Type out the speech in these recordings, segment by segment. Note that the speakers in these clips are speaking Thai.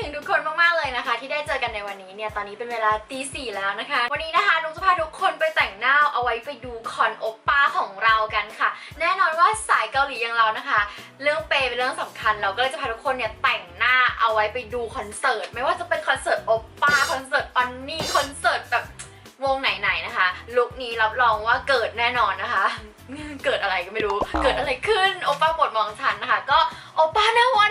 ถึงทุกคนมากๆเลยนะคะ ที่ได้เจอกันในวันนี้เนี่ยตอนนี้เป็นเวลาตีสี่แล้วนะคะ วันนี้นะคะนุ๊กจะพาทุกคนไปแต่งหน้าเอาไว้ไปดูคอนโอปป้าของเรากันค่ะ แน่นอนว่าสายเกาหลีอย่างเรานะคะ เรื่องเปย์เป็นเรื่องสำคัญเราก็เลยจะพาทุกคนเนี่ยแต่งหน้าเอาไว้ไปดูคอนเสิร์ตไม่ว่าจะเป็นคอนเสิร์ตโอปป้าคอนเสิร์ตออนนี่คอนเสิร์ตแบบวงไหนๆนะคะ ลุคนี้รับรองว่าเกิดแน่นอนนะคะ เกิดอะไรก็ไม่รู้ เกิดอะไรขึ้นโอป้าปวดมองฉันนะคะ ก็โอป้าหน้าวัน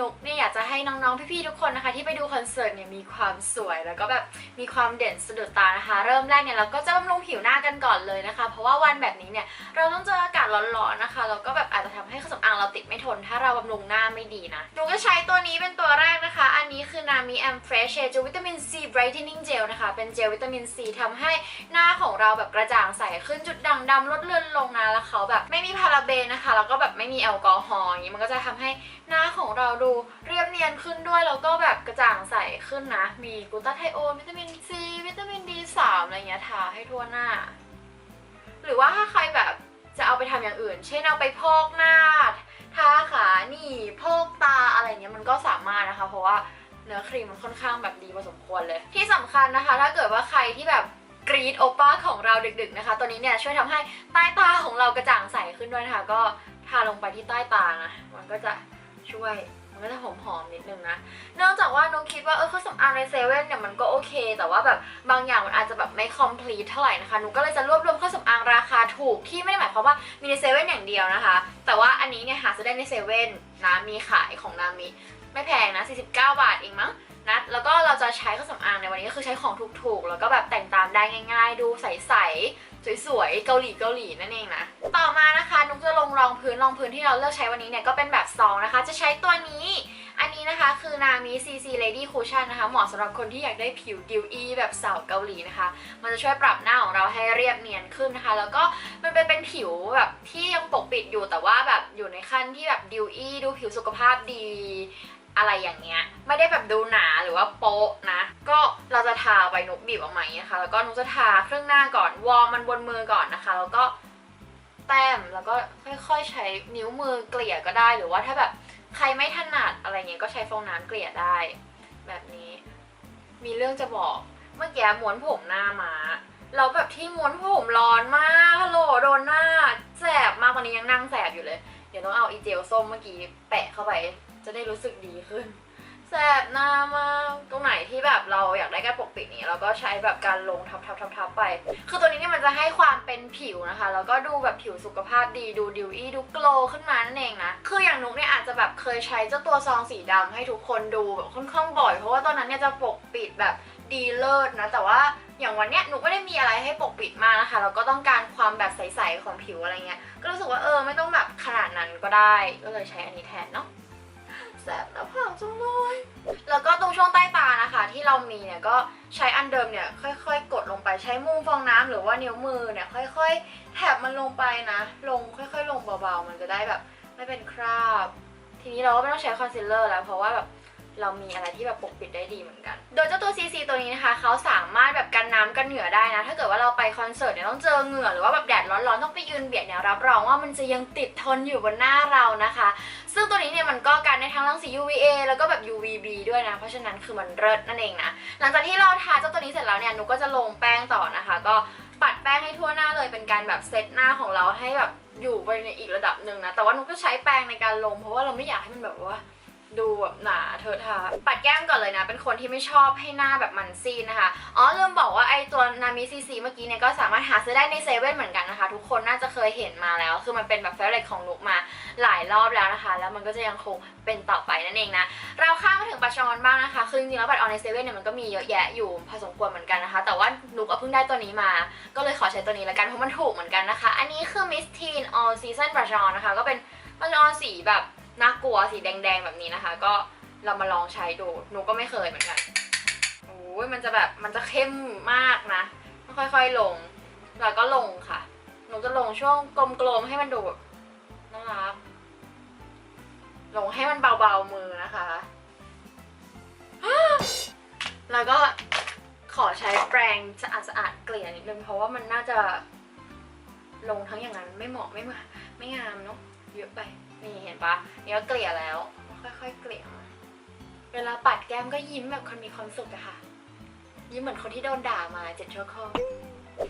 นุกเนี่ยอยากจะให้น้องๆ พี่ๆ ทุกคนนะคะ ที่ไปดูคอนเสิร์ตเนี่ยมีความสวยแล้วก็แบบมีความเด่นสะดุดตานะคะ เริ่มแรกเนี่ยเราก็จะบำรุงผิวหน้ากันก่อนเลยนะคะ เพราะว่าวันแบบนี้เนี่ยเราต้องเจออากาศร้อนๆนะคะแล้วก็แบบอาจจะทำให้เครื่องสำอางเราติดไม่ทน ถ้าเราบำรุงหน้าไม่ดีนะนุกก็ใช้ตัวนี้เป็นตัวแรกันนี้คือนามิแอมเฟรชเจลวิตามินซี brightening gel นะคะ เป็นเจลวิตามินซีทำให้หน้าของเราแบบกระจ่างใสขึ้นจุดด่างดำลดเลือนลงนะแล้วเขาแบบไม่มีพาราเบนนะคะ แล้วก็แบบไม่มีแอลกอฮอล์อย่างนี้มันก็จะทำให้หน้าของเราดูเรียบเนียนขึ้นด้วยแล้วก็แบบกระจ่างใสขึ้นนะ มีกูตาไทโอนวิตามินซีวิตามิน D3 อะไรเงี้ยทาให้ทั่วหน้า หรือว่าถ้าใครแบบจะเอาไปทำอย่างอื่น เช่นเอาไปพอกหน้าทาขาหนี่พอกตาอะไรเงี้ยมันก็สามารถนะคะ เพราะว่า เนื้อครีมมันค่อนข้างแบบดีพอสมควรเลย ที่สำคัญนะคะ ถ้าเกิดว่าใครที่แบบกรีดโอป้าของเราดึกๆนะคะ ตัวนี้เนี่ยช่วยทำให้ใต้ตาของเรากระจ่างใสขึ้นด้วยนะคะ ก็ทาลงไปที่ใต้ตานะ มันก็จะช่วย มันก็จะหอมๆนิดนึงนะ เนื่องจากว่านุ้คิดว่าเออเครื่องสำอางในเซเว่นเนี่ยมันก็โอเค แต่ว่าแบบบางอย่างมันอาจจะแบบไม่ complete เท่าไหร่นะคะนุก็เลยจะรวบรวมเครื่องสำอางราคาถูกที่ไม่ได้หมายความว่ามีในเซเว่นอย่างเดียวนะคะ แต่ว่าอันนี้เนี่ยหาซื้อได้ในเซเว่นนะมีขายของนามิ ไม่แพงนะ 49 บาทเองมั้งนะแล้วก็เราจะใช้เครื่องสำอางในวันนี้ก็คือใช้ของถูกๆ แล้วก็แบบแต่งตามได้ง่าย ๆ ดูใสๆสวยๆ เกาหลีเกาหลีนั่นเองนะ ต่อมานะคะ นุ๊กจะลงรองพื้นรองพื้นที่เราเลือกใช้วันนี้เนี่ยก็เป็นแบบซองนะคะ จะใช้ตัวนี้ อันนี้นะคะคือนามิ CC Lady Cushion นะคะเหมาะสำหรับคนที่อยากได้ผิวดิวอีแบบสาวเกาหลีนะคะ มันจะช่วยปรับหน้าของเราให้เรียบเนียนขึ้นนะคะ แล้วก็มันเป็นเป็นผิวแบบที่ยังปกปิดอยู่แต่ว่าแบบอยู่ในขั้นที่แบบดิวอีดูผิวสุขภาพดี อะไรอย่างเงี้ย ไม่ได้แบบดูหนาหรือว่าโป๊ะนะ ก็เราจะทาไปนุกบีบออกมาอย่างเงี้ยค่ะ แล้วก็นุกจะทาเครื่องหน้าก่อน วอร์มมันบนมือก่อนนะคะ แล้วก็แต้ม แล้วก็ค่อยๆใช้นิ้วมือเกลี่ยก็ได้ หรือว่าถ้าแบบใครไม่ถนัดอะไรเงี้ย ก็ใช้ฟองน้ำเกลี่ยได้ แบบนี้ มีเรื่องจะบอก เมื่อกี้ม้วนผมหน้ามาเราแบบที่ม้วนผมร้อนมากฮัลโหลโดนหน้าแสบมากตอนนี้ยังนั่งแสบอยู่เลย เดี๋ยวต้องเอาอีเจลส้มเมื่อกี้แปะเข้าไป จะได้รู้สึกดีขึ้นแสบหน้ามากตรงไหนที่แบบเราอยากได้การปกปิดนี้เราก็ใช้แบบการลงทับทับทับทับไป คือตัวนี้เนี่ยมันจะให้ความเป็นผิวนะคะ แล้วก็ดูแบบผิวสุขภาพดีดูดิวอี้ดูโกลขึ้นมานั่นเองนะ คืออย่างนุกเนี่ยอาจจะแบบเคยใช้เจ้าตัวซองสีดำให้ทุกคนดูแบบค่อนข้างบ่อย เพราะว่าตอนนั้นเนี่ยจะปกปิดแบบดีเลิศนะ แต่ว่าอย่างวันเนี้ยหนูไม่ได้มีอะไรให้ปกปิดมากนะคะแล้วก็ต้องการความแบบใสๆของผิวอะไรเงี้ย ก็รู้สึกว่าเออไม่ต้องแบบขนาดนั้นก็ได้ ก็เลยใช้อันนี้แทนเนาะ สบหน้าผากจังเลยแล้วก็ตรงช่วงใต้ตานะคะ ที่เรามีเนี่ยก็ใช้อันเดิมเนี่ยค่อยๆ กดลงไปใช้มุมฟองน้ำหรือว่านิ้วมือเนี่ยค่อยๆแถบมันลงไปนะ ลงค่อยๆ ลงเบาๆ มันจะได้แบบ ไม่เป็นคราบ ทีนี้เราก็ไม่ต้องใช้คอนซีลเลอร์แล้วเพราะว่าแบบ เรามีอะไรที่แบบปกปิดได้ดีเหมือนกัน โดยเจ้าตัว CC ตัวนี้นะคะเขาสามารถแบบกันน้ำกันเหงื่อได้นะ ถ้าเกิดว่าเราไปคอนเสิร์ตเนี่ยต้องเจอเหงื่อหรือว่าแบบแดดร้อนๆต้องไปยืนเบียดเนี่ยรับรองว่ามันจะยังติดทนอยู่บนหน้าเรานะคะ ซึ่งตัวนี้เนี่ยมันก็กันได้ทั้งรังสี UVA แล้วก็แบบ UVB ด้วยนะ เพราะฉะนั้นคือมันเลิศนั่นเองนะ หลังจากที่เราทาเจ้าตัวนี้เสร็จแล้วเนี่ยนุก็จะลงแป้งต่อนะคะ ก็ปัดแป้งให้ทั่วหน้าเลยเป็นการแบบเซตหน้าของเราให้แบบอยู่ไปในอีกระดับหนึ่งนะ แต่ว่านุก็ใช้แป้งในการลงเพราะว่าเราไม่อยากให้มันแบบว่า ดูแบบหนาเธอะทาปัดแก้มก่อนเลยนะ เป็นคนที่ไม่ชอบให้หน้าแบบมันซีดนะคะ อ๋อลืมบอกว่าไอตัวนามิซีซีเมื่อกี้เนี่ยก็สามารถหาซื้อได้ในเซเว่นเหมือนกันนะคะ ทุกคนน่าจะเคยเห็นมาแล้ว คือมันเป็นแบบเฟรนของนุกมาหลายรอบแล้วนะคะ แล้วมันก็จะยังคงเป็นต่อไปนั่นเองนะ เราข้ามมาถึงปัจจุบันบ้างนะคะ คือจริงๆแล้วบัตรออนในเซเว่นเนี่ยมันก็มีเยอะแยะอยู่พอสมควรเหมือนกันนะคะ แต่ว่านุกเพิ่งได้ตัวนี้มา ก็เลยขอใช้ตัวนี้ละกันเพราะมันถูกเหมือนกันนะคะ อันนี้คือ Miss Teen All Season Brush On นะคะ ก็เป็นบัตรออนสีแบบ น่ากลัวสีแดงๆแบบนี้นะคะ ก็เรามาลองใช้ดูหนูก็ไม่เคยเหมือนกันโอ้ยมันจะแบบมันจะเข้มมากนะค่อยๆลง แล้วก็ลงค่ะ หนูจะลงช่วงกลมๆให้มันดูแบบน่ารักลงให้มันเบาๆมือนะคะ แล้วก็ขอใช้แปรงสะอาดสะอาดๆเกลี่ยนิดนึงเพราะว่ามันน่าจะลงทั้งอย่างนั้นไม่เหมาะไม่มาไม่งามเนาะเยอะไป นี่เห็นปะนี่ก็เกลี่ยแล้ว ค่อยๆเกลี่ยมาเวลาปัดแก้มก็ยิ้มแบบคนมีความสุขอะค่ะ ยิ้มเหมือนคนที่โดนด่ามาเจ็ดชั่วโคตร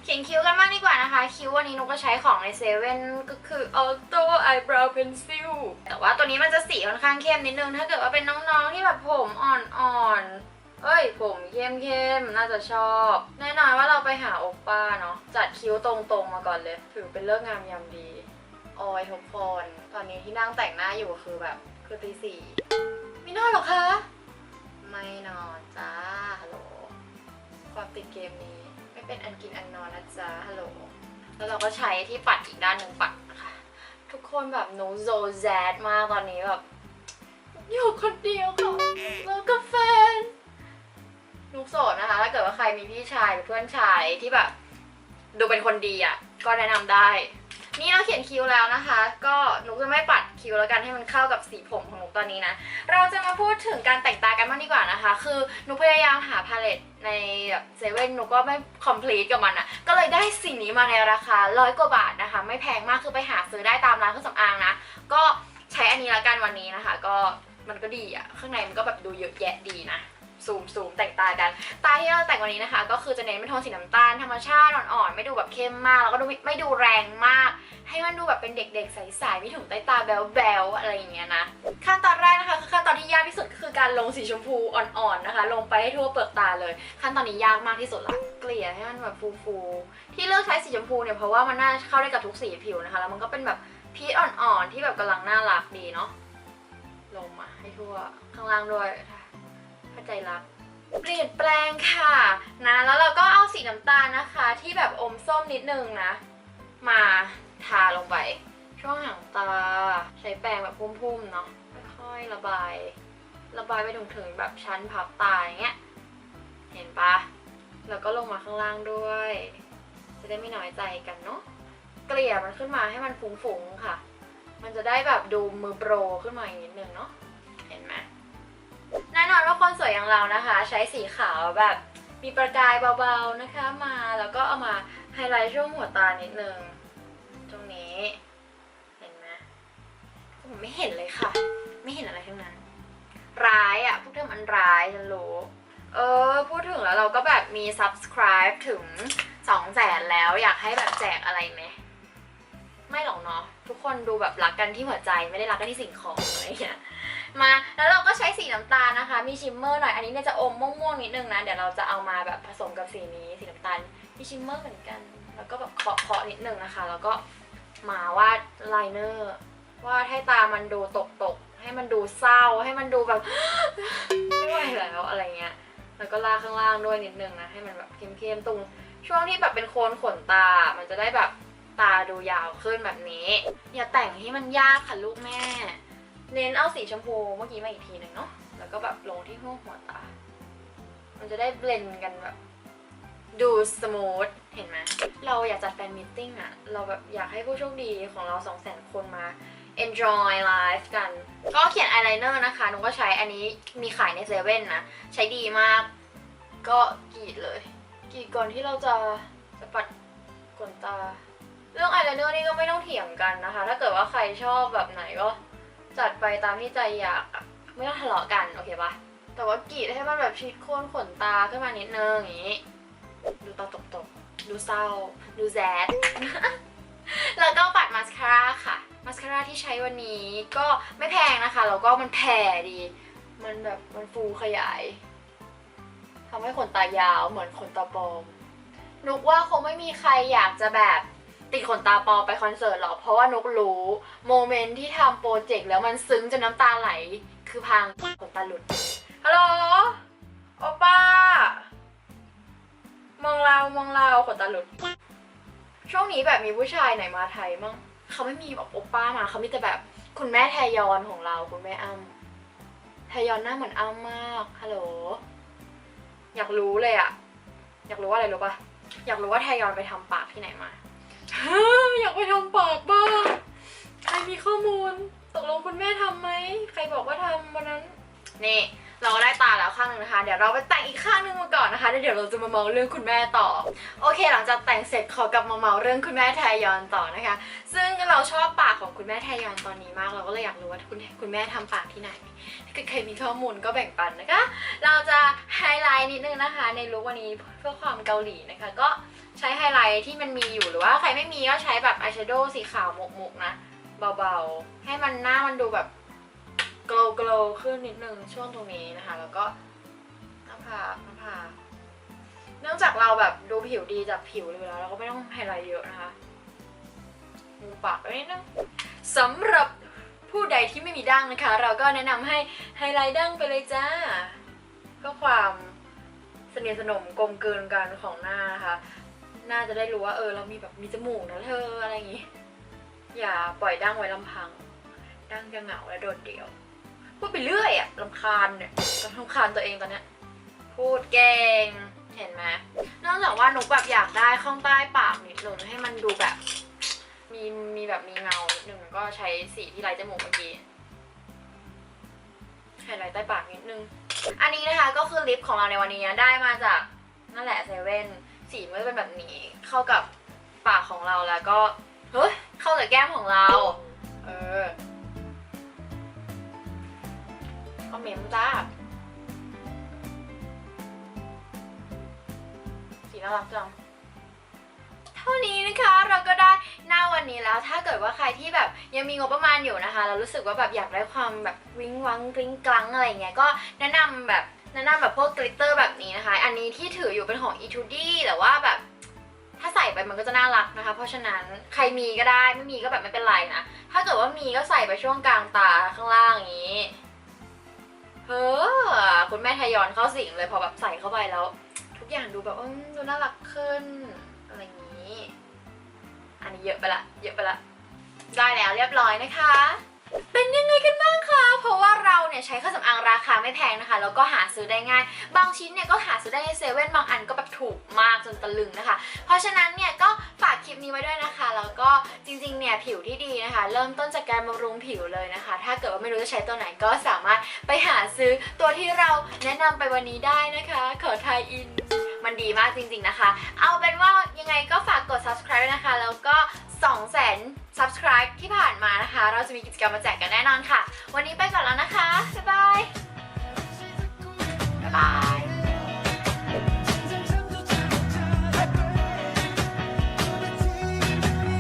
เขียนคิ้วกันบ้างดีกว่านะคะ คิ้ววันนี้นุกก็ใช้ของในเซเว่นก็คือ Auto Eyebrow Pencil แต่ว่าตัวนี้มันจะสีค่อนข้างเข้มนิดนึง ถ้าเกิดว่าเป็นน้องๆที่แบบผมอ่อนๆ เอ้ย ผมเข้มๆ น่าจะชอบ แน่นอนว่าเราไปหาโอปป้าเนาะจัดคิ้วตรงๆมาก่อนเลย ถือเป็นเลิกษ์งามยามดี ออยทุกคน ตอนนี้ที่นั่งแต่งหน้าอยู่คือแบบคือตีสี่ไม่นอนหรอคะ ไม่นอนจ้าฮัลโหลความติดเกมนี้ไม่เป็นอันกินอันนอนนะจ๊ะฮัลโหลแล้วเราก็ใช้ที่ปัดอีกด้านหนึ่งปัดนะคะทุกคนแบบโนโซแซดมากตอนนี้แบบอยู่คนเดียวค่ะแล้วก็แฟนลูกโสดนะคะ ถ้าเกิดว่าใครมีพี่ชายหรือเพื่อนชายที่แบบ ดูเป็นคนดีอะ ก็แนะนำได้ นี่เราเขียนคิ้วแล้วนะคะ ก็หนูจะไม่ปัดคิ้วแล้วกันให้มันเข้ากับสีผมของหนูตอนนี้นะ เราจะมาพูดถึงการแต่งตากันบ้างดีกว่านะคะ คือหนูพยายามหาพาเลตในแบบเซเว่นหนูก็ไม่คอมพลีทกับมันอะ่ะ ก็เลยได้สิ่งนี้มาในราคาร้อยกว่าบาทนะคะ ไม่แพงมากคือไปหาซื้อได้ตามร้านเครื่องสำอางนะ ก็ใช้อันนี้ละกันวันนี้นะคะ ก็มันก็ดีอะ่ะ ข้างในมันก็แบบดูเยอะแยะดีนะ ซูมซูมแต่งตากัน ตาที่เราแต่งวันนี้นะคะ ก็คือจะเน้นเป็นโทนสีน้ำตาลธรรมชาติอ่อนๆ ไม่ดูแบบเข้มมาก แล้วก็ดูไม่ดูแรงมาก ให้มันดูแบบเป็นเด็กๆ ใสๆม่ถุงใต้ตาแบวๆ อะไรอย่างเงี้ยนะ ขั้นตอนแรกนะคะคือขั้นตอนที่ยากที่สุดก็คือการลงสีชมพูอ่อนๆนะคะ ลงไปให้ทั่วเปลือกตาเลย ขั้นตอนนี้ยากมากที่สุดละเกลี่ยให้มันแบบฟูๆ ที่เลือกใช้สีชมพูเนี่ยเพราะว่ามันน่าเข้าได้กับทุกสีผิวนะคะ แล้วมันก็เป็นแบบพีชอ่อนๆ ที่แบบกำลังน่ารักดีเนาะ ลงมาให้ทั่วข้างล่างด้วย ถ้าใจรักเปลี่ยนแปลงค่ะนะแล้วเราก็เอาสีน้ำตาลนะคะ ที่แบบอมส้มนิดนึงนะ มาทาลงไปช่วงหางตา ใช้แปรงแบบพุ่มๆเนาะค่อยๆระบาย ระบายไปถึงถึงแบบชั้นพับตาอย่างเงี้ยเห็นปะแล้วก็ลงมาข้างล่างด้วย จะได้ไม่น้อยใจกันเนาะเกลี่ยมันขึ้นมาให้มันฟุ้งๆค่ะ มันจะได้แบบดูมือโปรขึ้นมาอีกนิดนึงเนาะเห็นไหม แน่นอนว่าคนสวยอย่างเรานะคะ ใช้สีขาวแบบมีประกายเบาๆนะคะมาแล้วก็เอามาไฮไลท์ช่วงหัวตานิดนึง ตรงนี้ เห็นไหมผมไม่เห็นเลยค่ะ ไม่เห็นอะไรทั้งนั้น ร้ายอะ่ะพวกเธอมันร้ายฉันรู้เออ พูดถึงแล้วเราก็แบบมี subscribe ถึง2 0 0แสนแล้วอยากให้แบบแจกอะไรไหมไม่หรอกเนาะทุกคนดูแบบรักกันที่หัวใจไม่ได้รักกันที่สิ่งของอะไรอย่างเงี้ย มาแล้วเราก็ใช้สีน้ำตาลนะคะ มีชิมเมอร์หน่อย อันนี้เนี่ยจะอมม่วงๆนิดนึงนะ เดี๋ยวเราจะเอามาแบบผสมกับสีนี้สีน้ำตาล มีชิมเมอร์เหมือนกัน แล้วก็แบบเคาะเคาะๆนิดนึงนะคะ แล้วก็มาวาดไลเนอร์วาดให้ตามันดูตกตกๆ ให้มันดูเศร้า ให้มันดูแบบไม่ไหวแล้วอะไรเงี้ย แล้วก็ลากข้างล่างด้วยนิดนึงนะ ให้มันแบบเข้มๆตรงช่วงที่แบบเป็นโคนขนตา มันจะได้แบบตาดูยาวขึ้นแบบนี้ อย่าแต่งให้มันยากค่ะลูกแม่ เน้นเอาสีชมพูเมื่อกี้มาอีกทีหนึ่งเนาะ แล้วก็แบบลงที่หัวหัวตา มันจะได้เบลนด์กันแบบ ดูสมูท เห็นไหม เราอยากจัดแฟนมิทติ้งอะเราแบบอยากให้ผู้โชคดีของเรา2 0 0 0 0 0คนมา enjoy life กัน ก็เขียนอายไลเนอร์นะคะนุ้ก็ใช้อันนี้มีขายในเซเว่นนะ ใช้ดีมาก ก็กรีดเลยกรีดก่อนที่เราจะจะปัดขนตา เรื่องอายไลเนอร์นี่ก็ไม่ต้องเถียงกันนะคะ ถ้าเกิดว่าใครชอบแบบไหนก็ จัดไปตามที่ใจอยากอะไม่ต้องทะเลาะกันโอเคปะแต่ว่ากรีดให้มันแบบชิดโคนขนตาขึ้นมานิดนึงอย่างนี้ ดูตาตกๆ ดูเศร้า ดูแซด แล้วก็ปัดมาสคาร่าค่ะมาสคาร่าที่ใช้วันนี้ก็ไม่แพงนะคะแล้วก็มันแผ่ดี มันแบบมันฟูขยายทำให้ขนตายาวเหมือนขนตาปลอมนุกว่าคงไม่มีใครอยากจะแบบ ติดขนตาปอไปคอนเสิร์ตหรอกเพราะว่านุกรู้ โมเมนต์ที่ทำโปรเจกต์แล้วมันซึ้งจนน้ำตาไหล คือพังขนตาหลุด ฮัลโหล โอป้า มองเรามองเราขนตาหลุด ช่วงนี้แบบมีผู้ชายไหนมาไทยมั่งเขาไม่มีแบบโอป้ามาเขามีแต่แบบคุณแม่แทยอนของเราคุณแม่อ้ำแทยอนหน้าเหมือนอ้ำมากฮัลโหล อยากรู้เลยอะอยากรู้ว่าอะไรรู้ปะอยากรู้ว่าแทยอนไปทำปากที่ไหนมา อยากไปทำปากบ้างใครมีข้อมูลตกลงคุณแม่ทำไหมใครบอกว่าทำวันนั้นนี่เราก็ได้ตาแล้วข้างหนึ่งนะคะ เดี๋ยวเราไปแต่งอีกข้างหนึ่งมาก่อนนะคะแล้วเดี๋ยวเราจะมาเมาเรื่องคุณแม่ต่อ โอเค หลังจากแต่งเสร็จขอกลับมาเมาเรื่องคุณแม่แทยอนต่อนะคะ ซึ่งเราชอบปากของคุณแม่แทยอนตอนนี้มาก เราก็เลยอยากรู้ว่าคุณคุณแม่ทำปากที่ไหนถ้าใครมีข้อมูลก็แบ่งปันนะคะ เราจะไฮไลท์นิดนึงนะคะ ในลุควันนี้เพื่อความเกาหลีนะคะ ก็ ใช้ไฮไลท์ที่มันมีอยู่หรือว่าใครไม่มีก็ใช้แบบอายแชโดว์สีขาวหมกๆนะ เบาๆ ให้มันหน้ามันดูแบบ glow glow ขึ้นนิดนึงช่วงตรงนี้นะคะ แล้วก็หน้าผากหน้าผากเนื่องจากเราแบบดูผิวดีจากผิวเลยแล้วเราก็ไม่ต้องไฮไลท์เยอะนะคะมูปากไว้นิดนึงสำหรับผู้ใดที่ไม่มีดั้งนะคะ เราก็แนะนำให้ไฮไลท์ดั้งไปเลยจ้า เพื่อความสนิทสนมกลมเกินกันของหน้านะคะ น่าจะได้รู้ว่าเออเรามีแบบมีจมูกนะเธออะไรอย่างงี้ อย่าปล่อยดั้งไว้ลำพัง ดั้งจะเหงาและโดดเดี่ยวพูดไปเรื่อยอะลำคาญเนี่ยก็ลำคาญตัวเองตอนเนี้ยพูดเก่งเห็นไหมนอกจากว่าหนูแบบอยากได้ข้างใต้ปากนิดนึงให้มันดูแบบ มีมีแบบมีเงานิดนึงก็ใช้สีที่ไร้จมูกเมื่อกี้ไฮไลท์ใต้ปากนิดนึง อันนี้นะคะก็คือลิปของเราในวันนี้ได้มาจากนั่นแหละเซเว่น สีมันจะเป็นแบบนี้ เข้ากับปากของเราแล้วก็เฮ้ยเข้ากับแก้มของเรา เออก็เมมจ้าสีน่ารักจังเท่านี้นะคะเราก็ได้หน้าวันนี้แล้วถ้าเกิดว่าใครที่แบบยังมีงบประมาณอยู่นะคะ เรารู้สึกว่าแบบอยากได้ความแบบวิงวังกริ้งกลังอะไรเงี้ยก็แนะนำแบบ แนะนำแบบพวกกลิตเตอร์แบบนี้นะคะ อันนี้ที่ถืออยู่เป็นของ e 2 d แต่ว่าแบบถ้าใส่ไปมันก็จะน่ารักนะคะ เพราะฉะนั้นใครมีก็ได้ไม่มีก็แบบไม่เป็นไรนะ ถ้าเกิดว่ามีก็ใส่ไปช่วงกลางตาข้างล่างอย่างนี้เฮ้อคุณแม่ทยอนเข้าสิงเลยพอแบบใส่เข้าไปแล้ว ทุกอย่างดูแบบดูน่ารักขึ้นอะไรอย่างนี้ อันนี้เยอะไปละ เยอะไปละ ได้แล้วเรียบร้อยนะคะ เป็นยังไงกันบ้างคะ เพราะว่าเราเนี่ยใช้เครื่องสำอางราคาไม่แพงนะคะ แล้วก็หาซื้อได้ง่าย บางชิ้นเนี่ยก็หาซื้อได้ในเซเว่นบางอันก็แบบถูกมากจนตะลึงนะคะ เพราะฉะนั้นเนี่ยก็ฝากคลิปนี้ไว้ด้วยนะคะ แล้วก็จริงๆ เนี่ยผิวที่ดีนะคะ เริ่มต้นจากการบำรุงผิวเลยนะคะ ถ้าเกิดว่าไม่รู้จะใช้ตัวไหนก็สามารถไปหาซื้อตัวที่เราแนะนำไปวันนี้ได้นะคะ ขอทายอิน มันดีมากจริง ๆนะคะ เอาเป็นว่ายังไงก็ฝากกด subscribe นะคะ แล้วก็ 2แสน subscribe ที่ผ่านมานะคะ เราจะมีกิจกรรมมาแจกกันแน่นอนค่ะ วันนี้ไปก่อนแล้วนะคะ บ๊ายบาย บ๊ายบาย